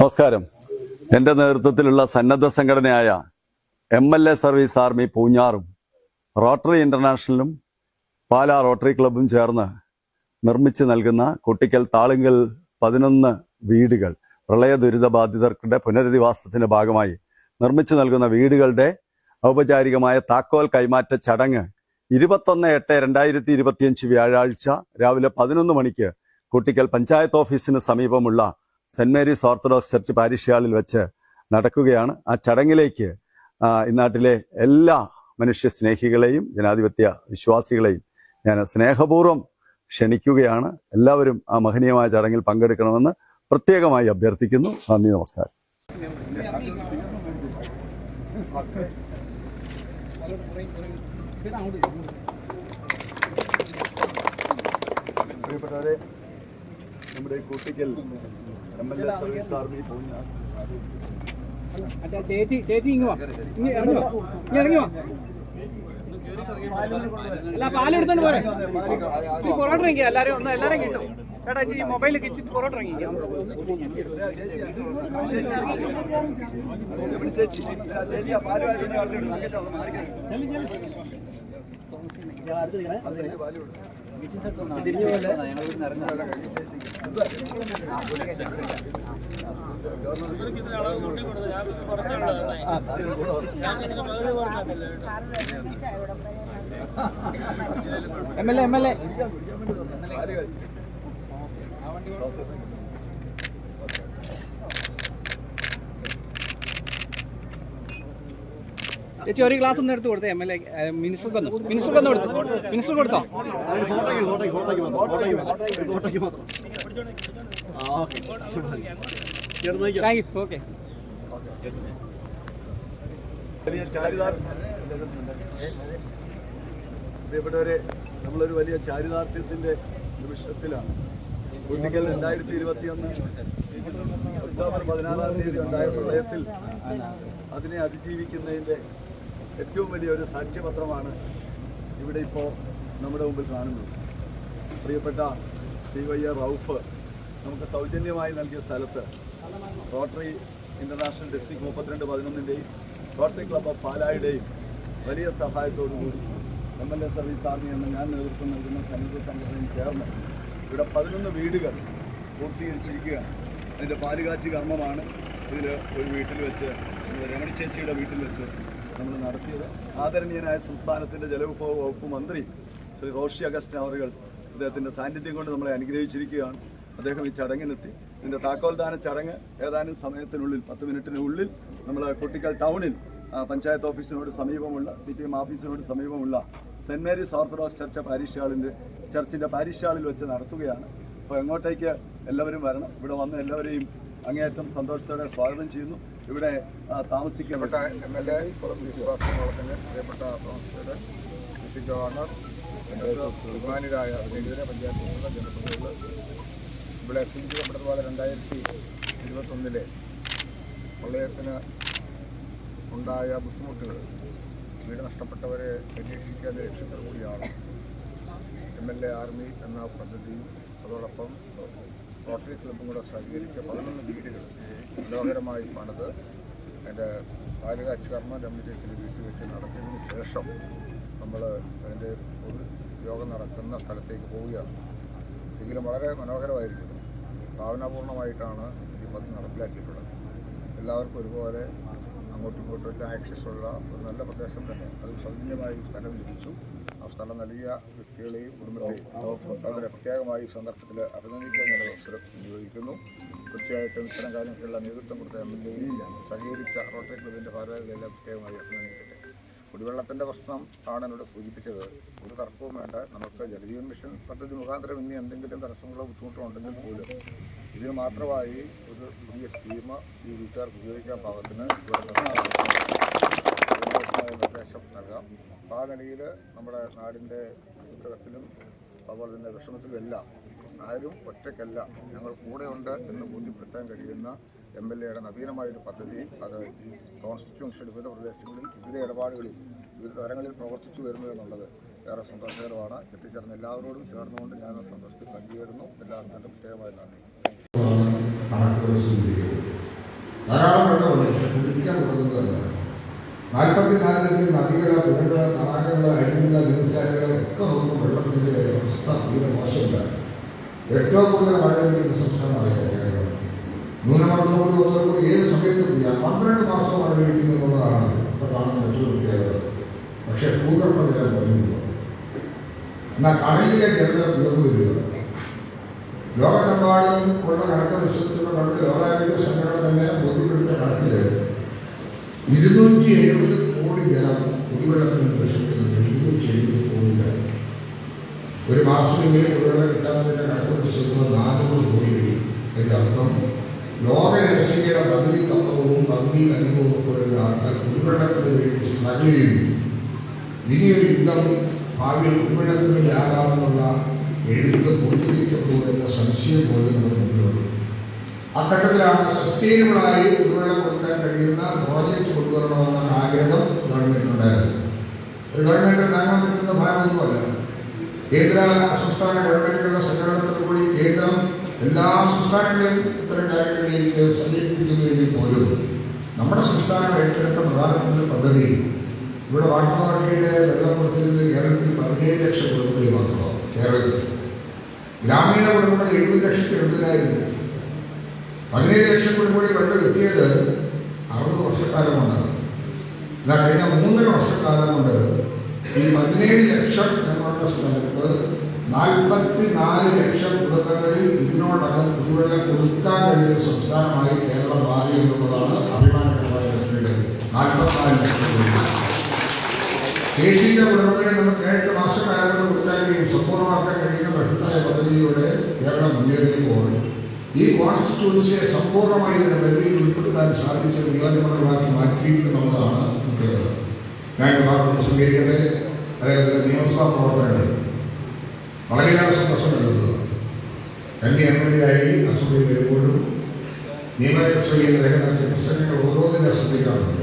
നമസ്കാരം. എന്റെ നേതൃത്വത്തിലുള്ള സന്നദ്ധ സംഘടനയായ M L A service army പൂഞ്ഞാറും rotary ഇന്റർനാഷണലും പാലാ റോട്ടറി ക്ലബും ചേർന്ന് നിർമ്മിച്ചു നൽകുന്ന കുട്ടിക്കൽ താളുങ്കൽ പതിനൊന്ന് വീടുകൾ പ്രളയ ദുരിതബാധിതർക്കുടെ പുനരധിവാസത്തിന്റെ ഭാഗമായി നിർമ്മിച്ചു നൽകുന്ന വീടുകളുടെ ഔപചാരികമായ താക്കോൽ കൈമാറ്റ ചടങ്ങ് ഇരുപത്തൊന്ന് എട്ട് രണ്ടായിരത്തി ഇരുപത്തിയഞ്ച് വ്യാഴാഴ്ച രാവിലെ പതിനൊന്ന് മണിക്ക് കുട്ടിക്കൽ പഞ്ചായത്ത് ഓഫീസിന് സമീപമുള്ള Saint Mary's Orthodox church parish ഹാളിൽ വെച്ച് നടക്കുകയാണ്. ആ ചടങ്ങിലേക്ക് ഇന്നാട്ടിലെ എല്ലാ മനുഷ്യ സ്നേഹികളെയും ജനാധിപത്യ വിശ്വാസികളെയും ഞാൻ സ്നേഹപൂർവം ക്ഷണിക്കുകയാണ്. എല്ലാവരും ആ മഹനീയമായ ചടങ്ങിൽ പങ്കെടുക്കണമെന്ന് പ്രത്യേകമായി അഭ്യർത്ഥിക്കുന്നു. നന്ദി നമസ്കാരം. പ്രിയപ്പെട്ടവരെ നമ്മുടെ കുട്ടിക്കൽ സർവീസ് ആർമി ചേച്ചി ചേച്ചി ഇങ്ങ് വാ ഇങ്ങ് ഇറങ്ങി വാ ഇങ്ങ് ഇറങ്ങി വാ അല്ല പാലെടുത്തോണ്ട് പോരെ ഈ പൊറോട്ട ഇറങ്ങിയ എല്ലാരും ഒന്ന് എല്ലാരും കിട്ടും ചേട്ടാ ഈ മൊബൈലിൽ കിച്ചിട്ട് പൊറോട്ട ഇറങ്ങിക്കാം ഇങ്ങ് അടുത്ത്. തിരിഞ്ഞു പോലെ. കൂടെ വന്നു. M L A M L A. ചേച്ചി ഒരു ഗ്ലാസ് ഒന്ന് എടുത്ത് കൊടുത്തേ എം എൽ എ മിനിസ്റ്റർക്ക് ഒന്ന് മിനിസ്റ്റർക്ക് ഒന്ന് കൊടുത്തു? മിനിസ്റ്റർ പ്രിയപ്പെട്ടവരെ നമ്മളൊരു വലിയ ചാരിതാർത്ഥ്യത്തിന്റെ നിമിഷത്തിലാണ് കുട്ടികൾ രണ്ടായിരത്തി ഇരുപത്തി ഒന്ന് ഒക്ടോബർ പതിനാറാം തീയതി ഉണ്ടായ പ്രളയത്തിൽ അതിനെ അതിജീവിക്കുന്നതിന്റെ ഏറ്റവും വലിയ ഒരു സാക്ഷ്യപത്രമാണ് ഇവിടെ ഇപ്പോൾ നമ്മുടെ മുമ്പിൽ കാണുന്നത് പ്രിയപ്പെട്ട സി വൈ ആർ റൌഫ് നമുക്ക് സൗജന്യമായി നൽകിയ സ്ഥലത്ത് റോട്ടറി ഇന്റർനാഷണൽ ഡിസ്ട്രിക്ട് മുപ്പത്തിരണ്ട് പതിനൊന്നിന്റെയും റോട്ടറി ക്ലബ് ഓഫ് പാലായുടെയും വലിയ സഹായത്തോടുകൂടി M L A service army എന്ന ഞാൻ നേതൃത്വം നൽകുന്ന സന്നദ്ധ സംഘടനയും ചേർന്ന് ഇവിടെ പതിനൊന്ന് വീടുകൾ പൂർത്തീകരിച്ചിരിക്കുകയാണ്. അതിന്റെ പാലുകാച്ചി കർമ്മമാണ് ഇതിൽ ഒരു വീട്ടിൽ വെച്ച് രമണി ചേച്ചിയുടെ വീട്ടിൽ വെച്ച് നമ്മൾ നടത്തിയത്. ആദരണീയനായ സംസ്ഥാനത്തിന്റെ ജലവിഭവ വകുപ്പ് മന്ത്രി ശ്രീ റോഷി അഗസ്റ്റിൻ അവറുകൾ അദ്ദേഹത്തിന്റെ സാന്നിധ്യം കൊണ്ട് നമ്മളെ അനുഗ്രഹിച്ചിരിക്കുകയാണ്. അദ്ദേഹം ഈ ചടങ്ങിനെത്തി. ഇതിന്റെ താക്കോൽദാന ചടങ്ങ് ഏതാനും സമയത്തിനുള്ളിൽ പത്ത് മിനിറ്റിനുള്ളിൽ നമ്മൾ കുട്ടിക്കൽ ടൗണിൽ പഞ്ചായത്ത് ഓഫീസിനോട് സമീപമുള്ള സി പി എം ഓഫീസിനോട് സമീപമുള്ള Saint Mary's Orthodox church parish ഹാളിന്റെ ചർച്ചിന്റെ പാരിഷ് ഹാളിൽ വെച്ച് നടത്തുകയാണ്. അപ്പോൾ എങ്ങോട്ടേക്ക് എല്ലാവരും വരണം. ഇവിടെ വന്ന് എല്ലാവരെയും അങ്ങേയറ്റം സന്തോഷത്തോടെ സ്വാഗതം ചെയ്യുന്നു. ഇവിടെ താമസിക്കപ്പെട്ട എം എൽ എ പ്രിയപ്പെട്ട ഗവർണർ ബഹുമാനിരായ ലളിതര പഞ്ചായത്തിലുള്ള ജനപ്രതിനിധികൾ ഇവിടെ സൂചിപ്പിക്കപ്പെട്ടതുപോലെ രണ്ടായിരത്തി ഇരുപത്തൊന്നിലെ പ്രളയത്തിന് ഉണ്ടായ ബുദ്ധിമുട്ടുകൾ വീട് നഷ്ടപ്പെട്ടവരെ അന്വേഷിക്കാൻ ലക്ഷ്യത്തോടു കൂടിയാണ് എം എൽ എ ആർമി എന്ന പദ്ധതിയും അതോടൊപ്പം റോട്ടറി ക്ലബും കൂടെ സഹകരിച്ച പതിനൊന്ന് വീടുകൾ മനോഹരമായി പണിത്. എന്റെ ബാലികാച്ച് കർമ്മ രമ്യത്തിൽ വീട്ടിൽ വെച്ച് നടത്തിയതിന് ശേഷം നമ്മൾ അതിന്റെ പൊതു യോഗം നടക്കുന്ന സ്ഥലത്തേക്ക് പോവുകയാണ്. എങ്കിലും വളരെ മനോഹരമായിരിക്കുന്നു. ഭാവനാപൂർണമായിട്ടാണ് ഈ പദ്ധതി നടപ്പിലാക്കിയിട്ടുള്ളത്. എല്ലാവർക്കും ഒരുപോലെ അങ്ങോട്ടും ഇങ്ങോട്ടും എല്ലാം ആക്സസ് ഉള്ള ഒരു നല്ല പ്രദേശം തന്നെ. അത് സൗജന്യമായി സ്ഥലം ലഭിച്ചു. ആ സ്ഥലം നൽകിയ വ്യക്തികളെയും കുടുംബത്തെയും വളരെ പ്രത്യേകമായി സന്ദർഭത്തിൽ അഭിനന്ദിക്കാൻ ഞാൻ അവസരം വിനിയോഗിക്കുന്നു. തീർച്ചയായിട്ടും ഇത്തരം കാര്യങ്ങൾക്കുള്ള നേതൃത്വം കൊടുത്ത എം എൽ എയും സഹകരിച്ച റോട്ടറി ക്ലബിന്റെ ഭാരവാഹികളെല്ലാം പ്രത്യേകമായി അഭിനന്ദിക്കട്ടെ. കുടിവെള്ളത്തിന്റെ പ്രശ്നം ആണ് എന്നോട് സൂചിപ്പിച്ചത്. ഒരു തർക്കവും വേണ്ട. നമുക്ക് ജലജീവൻ മിഷൻ പദ്ധതി മുഖാന്തരം ഇനി എന്തെങ്കിലും തടസ്സങ്ങളോ ബുദ്ധിമുട്ടോ ഉണ്ടെങ്കിൽ പോലും ഇതിന് മാത്രമായി ഒരു പുതിയ സ്കീം ഈ വീട്ടുകാർക്ക് ഉപയോഗിക്കാൻ പാകത്തിന് ഇവിടെ നിർദ്ദേശം നൽകാം. അപ്പോൾ ആ നിലയിൽ നമ്മുടെ നാടിന്റെ ദുഃഖത്തിലും അതുപോലെ തന്നെ വിഷമത്തിലും എല്ലാം ആരും ഒറ്റയ്ക്കല്ല ഞങ്ങൾ കൂടെയുണ്ട് എന്ന് ബോധ്യപ്പെടുത്താൻ കഴിയുന്ന എം എൽ എയുടെ നവീനമായൊരു പദ്ധതി അത് ഈ കോൺസ്റ്റിറ്റ്യൂൻസിയുടെ വിവിധ പ്രദേശങ്ങളിൽ വിവിധ ഇടപാടുകളിൽ വിവിധ തരങ്ങളിൽ പ്രവർത്തിച്ചു വരുന്നു എന്നുള്ളത് ഏറെ സന്തോഷകരമാണ് എത്തിച്ചേർന്ന എല്ലാവരോടും ചേർന്നുകൊണ്ട് ഞാൻ സന്തോഷത്തിൽ പങ്കുചേരുന്നു എല്ലാവർക്കും എന്റെ പ്രത്യേകമായി നന്ദി ധാരാളം വെള്ളമുണ്ട് പക്ഷെ കുടിക്കാൻ കൊടുക്കുന്നതല്ല നീർച്ചാലുകൾ ഒക്കെ നോക്കും വെള്ളത്തിന്റെ അവസ്ഥ തീരെ മോശമില്ല ഏറ്റവും കൂടുതൽ മഴ ലഭിക്കുന്ന കേരളം ന്യൂനമർദ്ദത്തോട് വന്നതോടുകൂടി ഏത് സമയത്തും ചെയ്യാം പന്ത്രണ്ട് മാസം മഴ ലഭിക്കുന്നു എന്നുള്ളതാണ് ഇപ്പോൾ കാണുന്ന ഏറ്റവും പ്രത്യേകത. പക്ഷേ ഭൂഗർഭജലം കുറഞ്ഞു എന്നാൽ കടലിലെ ജലം ഉയർന്നു വരിക ലോകമെമ്പാടും ഉള്ള കണക്ക് വിശ്വസിച്ചുള്ള കണക്ക് ലോകാരോഗ്യ സംഘടന തന്നെ ബോധ്യപ്പെടുത്തിയ കണക്കിൽ ഇരുന്നൂറ്റി എഴുപത് കോടി ജലം കുടിവെള്ളത്തിന് വിഷമിക്കുന്നുണ്ട് ഇരുന്നൂറ്റി എഴുപത് കോടി ജലം ഒരു മാസമെങ്കിലും കുടിവെള്ളം കിട്ടാത്തതിന്റെ കണക്ക് വിശ്വസിക്കുന്നത് നാനൂറ് കോടി കഴിയും അതിന്റെ അർത്ഥം ലോക ജനസംഖ്യയുടെ പകുതിക്കപ്പുറവും പകുതി അനുഭവപ്പെടുന്ന ഉൾപ്പെടുന്ന ആൾക്കാർ കുടിവെള്ളത്തിന് വേണ്ടി സ്ട്രഗിൾ ചെയ്യുന്നു ഇനിയൊരു യുദ്ധം ഭാവിയിൽ കുടിവെള്ളത്തിന് എഴുത്ത് പൂർത്തീകരിക്കപ്പെടുമോ എന്ന സംശയം പോലും നമ്മൾ ആ ഘട്ടത്തിലാണ് സസ്റ്റൈനബിളായി കുടിവെള്ളം കൊടുക്കാൻ കഴിയുന്ന പ്രോജക്റ്റ് കൊണ്ടുവരണമെന്ന ആഗ്രഹം ഗവൺമെന്റ് ഒരു ഗവൺമെന്റ് നേടാൻ പറ്റുന്ന ഭാഗമൊന്നുമല്ല കേന്ദ്ര സംസ്ഥാന കേന്ദ്രം എല്ലാ സംസ്ഥാനങ്ങളെയും ഇത്തരം കാര്യങ്ങളിലേക്ക് സഞ്ചരിപ്പിക്കുന്നുവെങ്കിൽ പോലും നമ്മുടെ സംസ്ഥാനം ഏറ്റെടുത്ത പ്രധാനപ്പെട്ട പദ്ധതി ഇവിടെ വാട്ടർ അതോറിറ്റിയുടെ വെള്ളം കൊടുത്തിരുന്നത് കേരളത്തിൽ പതിനേഴ് ലക്ഷം കുടുംബങ്ങളിൽ മാത്രമാണ് കേരളത്തിൽ. ഗ്രാമീണ കുടുംബങ്ങൾ എഴുപത് ലക്ഷത്തി എഴുപതിനായിരം പതിനേഴ് ലക്ഷം കുടുംബങ്ങളിൽ വെള്ളം എത്തിയത് അറുപത് വർഷക്കാലം കൊണ്ട് എന്നാൽ കഴിഞ്ഞ മൂന്നര വർഷക്കാലം കൊണ്ട് ഈ പതിനേഴ് ലക്ഷം ഞങ്ങളുടെ സ്ഥലത്ത് നാൽപ്പത്തി നാല് ലക്ഷം കുടുംബങ്ങളിൽ ഇതിനോടകം കുടിവെള്ളം കൊടുക്കാൻ കഴിയുന്ന സംസ്ഥാനമായി കേരളം മാറി എന്നുള്ളതാണ് അഭിമാനകരമായ നാൽപ്പത്തിനാല് ലക്ഷം ദേശീയ ഉടമകളെ നമുക്ക് ഏഴ് മാസക്കാലം കൊണ്ട് കൊടുക്കാൻ കഴിയും. സമ്പൂർണമാക്കാൻ കഴിയുന്ന ബൃഹത്തായ പദ്ധതിയിലൂടെ കേരളം മുന്നേറിയപ്പോൾ ഈ കോൺസ്റ്റിറ്റ്യൂൻസിയെ സമ്പൂർണമായി ഇതിന്റെ പരിധിയിൽ ഉൾപ്പെടുത്താൻ സാധിച്ച നിയോജകമണ്ഡലമാക്കി മാറ്റിയിട്ടുള്ളതാണ് പ്രത്യേകത ഞാൻ സ്വീകരിക്കട്ടെ? അതായത് നിയമസഭാ പ്രവർത്തനങ്ങൾ വളരെയേറെ സന്തോഷം നൽകുന്നത് തന്നെ എം എൽ എ ആയി അസംബ്ലിയിൽ വരുമ്പോഴും നിയമസഭയിൽ അദ്ദേഹം നടത്തിയ പ്രസംഗങ്ങൾ ഓരോന്നിനെ ശ്രദ്ധിക്കാറുണ്ട്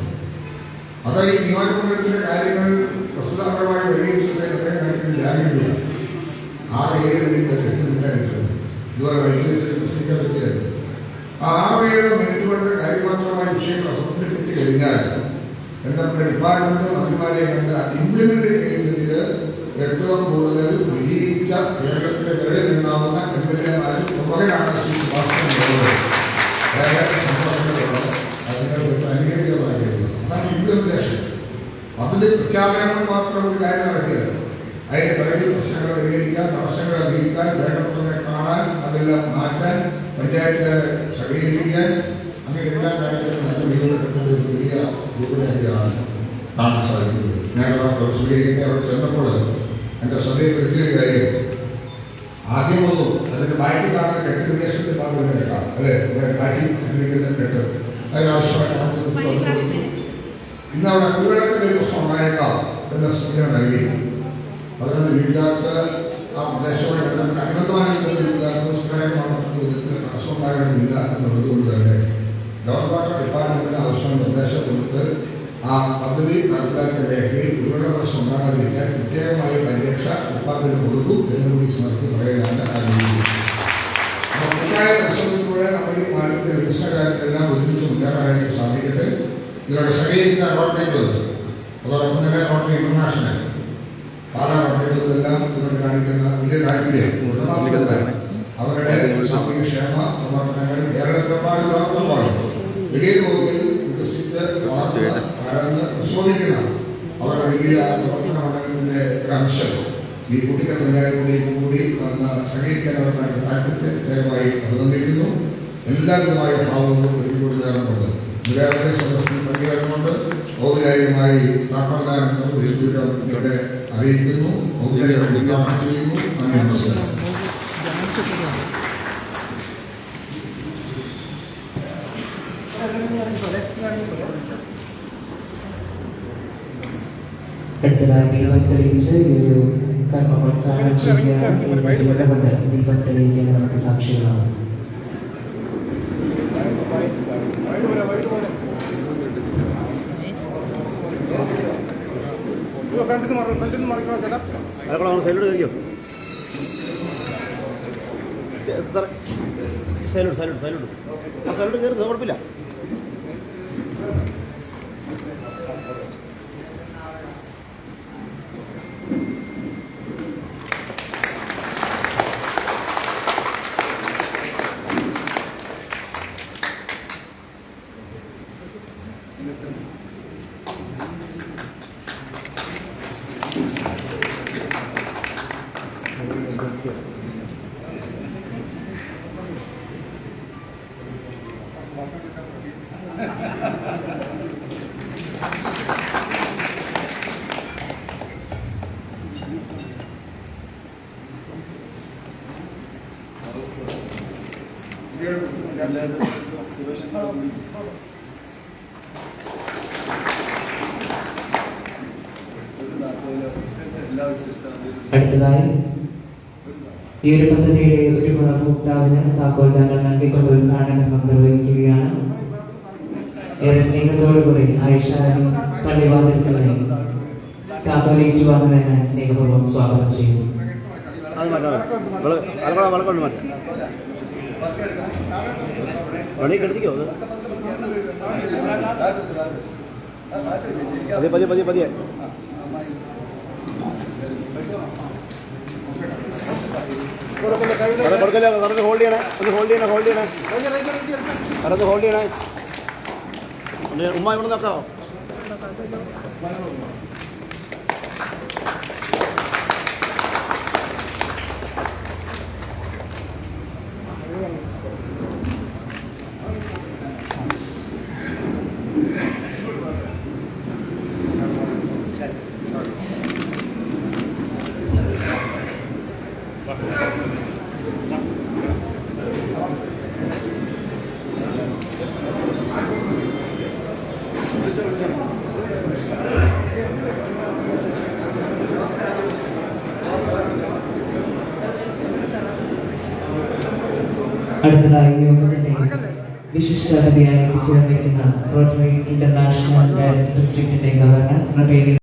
അത് ഈ നിയോജകമണ്ഡലത്തിലെ കാര്യങ്ങൾ വസ്തുതാപരമായി വിലയിരുത്തുന്നതിന് അദ്ദേഹം കാണിക്കുന്ന ജാഗ്രതയാണ് ആറ് ഏഴ് മിനിറ്റ് എട്ട് മിനിറ്റ് ഇതുവരെ വൈകിട്ട് പ്രസംഗിക്കാൻ പറ്റിയത് ആ ആറ് ഏഴ് മിനിറ്റ് കൊണ്ട് കാര്യമാത്രമായ വിഷയങ്ങൾ അവതരിപ്പിച്ച് കഴിഞ്ഞാൽ ബന്ധപ്പെട്ട ഡിപ്പാർട്ട്മെന്റ് മന്ത്രിമാരെ കണ്ട് ഇംപ്ലിമെന്റ് ചെയ്യുന്നതിൽ ഏറ്റവും കൂടുതൽ വിജയിച്ച കേരളത്തിലെ നിലയിൽ നിന്നാവുന്ന എം എൽ എമാരിൽ കാര്യമാണ് അതാണ് അതിൽ പ്രഖ്യാപനങ്ങൾ മാത്രം ഒരു കാര്യം നടക്കില്ല. അതിന്റെ പിറകിൽ പ്രശ്നങ്ങൾ പരിഹരിക്കാൻ തടസ്സങ്ങൾ അറിയിക്കാൻ വേണ്ടപ്പെട്ടവരെ കാണാൻ അതെല്ലാം മാറ്റാൻ പഞ്ചായത്തുകാരെ സഹകരിക്കാൻ അങ്ങനെ എല്ലാ കാര്യത്തിലും ഒരു വലിയ കാണാൻ സാധിക്കുന്നത്. സ്വീകരിക്കാൻ അവിടെ ചെന്നപ്പോൾ എന്റെ ശ്രദ്ധയിൽപ്പെടുത്തിയൊരു കാര്യം. ആദ്യമൊന്നും അതിന് ബാക്കി കാണുന്ന കെട്ട് വിദേശത്തിൽ മാത്രമേ കേൾക്കാം അല്ലെ? ബാക്കി ഇട്ടിരിക്കുന്ന കെട്ട് അതിനാവശ്യമായിട്ട് കൊടുത്തു. ഇന്ന് അവിടെ കുടിവെള്ളത്തിന്റെ ഒരു പ്രശ്നം ഉണ്ടായേക്കാം എന്ന സൂചന നൽകി. അതുകൊണ്ട് വീട്ടുകാർക്ക് ആ പ്രദേശവുമായി ബന്ധപ്പെട്ട് അംഗത്വമായിട്ടുള്ള വീട്ടുകാർക്ക് തടസ്സം ഉണ്ടാകേണ്ടതില്ല എന്നുള്ളതുകൊണ്ട് തന്നെ ഗവർണർ ഡിപ്പാർട്ട്മെന്റിന് ആവശ്യമായ നിർദ്ദേശം കൊടുത്ത് ആ പദ്ധതി നടപ്പിലാക്കിയ രേഖയിൽ ഉയർന്ന പ്രശ്നം ഉണ്ടാകാതിരിക്കാൻ പ്രത്യേകമായ പരിരക്ഷ ഡിപ്പാർട്ട്മെന്റ് കൊടുത്തു എന്നുകൂടി സമർപ്പിച്ച് പറയാനാണ് ആഗ്രഹിക്കുന്നത് തെറ്റായ പരിശ്രമത്തിലൂടെ നമ്മൾ ഈ കാര്യത്തിലെല്ലാം ഒരുമിച്ച് മുന്നേറാനായിട്ട് സാധിക്കട്ടെ. ഇതിലൂടെ സഹകരിക്കുന്ന റോട്ടറികൾ അതോടൊപ്പം തന്നെ റോട്ടറി ഇന്റർനാഷണൽ പാലാ റോട്ടറികളെല്ലാം ഇതിനോട് കാണിക്കുന്ന വലിയ താല്പര്യം. അവരുടെ സാമൂഹ്യ ക്ഷേമ പ്രവർത്തനങ്ങൾ കേരളത്തിലെമ്പാടും ലോകത്തെമ്പാടും. വലിയ തോതിൽ പ്രശോഭിക്കുന്ന അവരുടെ വലിയ പ്രവർത്തന മണ്ഡലത്തിന്റെ ഒരു അംശം. ഈ കുട്ടികൾ എല്ലാവരും കൂടി വന്ന് സഹകരിക്കാനുള്ള താല്പര്യത്തെ ദയവായി അഭിനന്ദിക്കുന്നു. എല്ലാവിധമായ ഭാവങ്ങളും പ്രതികൂടുതലുമുണ്ട്. നിരവധി സന്ദർശനം പങ്കുചേർന്നുകൊണ്ട് ഔപചാരികമായി നാൽപ്പതാം ഇവിടെ അറിയിക്കുന്നു. ഔപചാരികമായി ഉദ്ഘാടനം ചെയ്യുന്നു. നന്ദി നമസ്കാരം. അടുത്തതായി ദീപം തെളിയിച്ച് ഈ ഒരു കർമ്മം ഉദ്ഘാടനം ചെയ്യുകയാണ് ദീപം തെളിയിക്കാൻ നമുക്ക് സാക്ഷികളാണ് സൈലോട് കയറിയോ സാറേ സൈഡിലോട്ട് സൈഡിലോട്ട് സൈഡിലോട്ട് ആ സൈഡിലോട്ട് കയറി കുഴപ്പമില്ല അടുത്തതായി ഈ ഒരു പദ്ധതിയുടെ ഒരു ഗുണഭോക്താവിന് താക്കോൽദാനം നൽകിക്കൊണ്ട് ഉദ്ഘാടനം നിർവഹിക്കുകയാണ് ഏറെ സ്നേഹത്തോടുകൂടി ആയിഷാരി പള്ളിവാതിൽക്കളെ താക്കോൽ ഏറ്റുവാങ്ങുന്നതിന് സ്നേഹപൂർവം സ്വാഗതം ചെയ്യുന്നു പതിയെ സാറേ കൊടുക്കല്ലോ സാറൊന്ന് ഹോൾഡ് ചെയ്യണേ ഒന്ന് ഹോൾഡ് ചെയ്യണേ ഹോൾഡ് ചെയ്യണേ സാറേ ഹോൾഡ് ചെയ്യണേ ഉമ്മ ഇവിടെ നോക്കാമോ അടുത്തതായി യോഗത്തിന്റെ അതിഥിയായി റോട്ടറി ഇന്റർനാഷണൽ ഡിസ്ട്രിക്റ്റിന്റെ ഗവർണർ റൊട്ടേറിയൻ